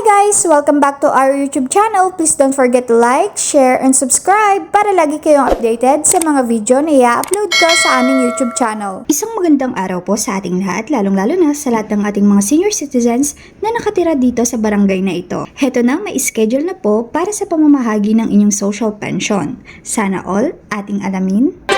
guys! Welcome back to our YouTube channel. Please don't forget to like, share, and subscribe para lagi kayong updated sa mga video na i-upload ko sa aming YouTube channel. Isang magandang araw po sa ating lahat, lalong-lalo na sa lahat ng ating mga senior citizens na nakatira dito sa barangay na ito. Heto na, may schedule na po para sa pamamahagi ng inyong social pension. Sana all ating alamin.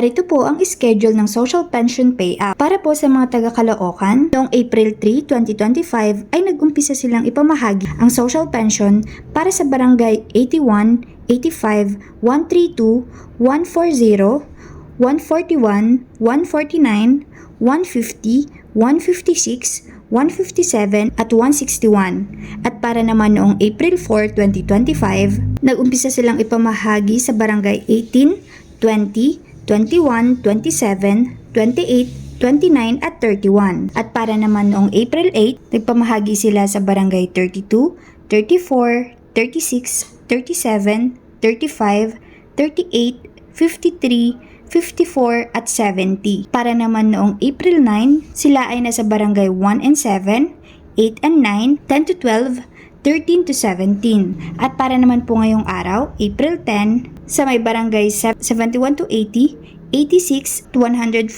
Narito po ang schedule ng Social Pension Payout. Para po sa mga taga-Caloocan, noong April 3, 2025 ay nag-umpisa silang ipamahagi ang social pension para sa barangay 81, 85, 132, 140, 141, 149, 150, 156, 157 at 161. At para naman noong April 4, 2025, nag-umpisa silang ipamahagi sa barangay 18, 20, 21, 27, 28, 29 at 31. At para naman noong April 8, nagpamahagi sila sa barangay 32, 34, 36, 37, 35, 38, 53, 54 at 70. Para naman noong April 9, sila ay nasa barangay 1 and 7, 8 and 9, 10 to 12, 13 to 17. At para naman po ngayong araw, April 10, sa may barangay se- 71 to 80, 86 to 114,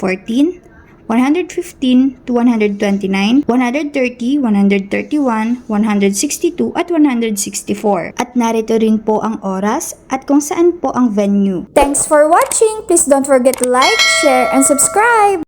115 to 129, 130, 131, 162 at 164. At narito rin po ang oras at kung saan po ang venue. Thanks for watching! Please don't forget to like, share, and subscribe!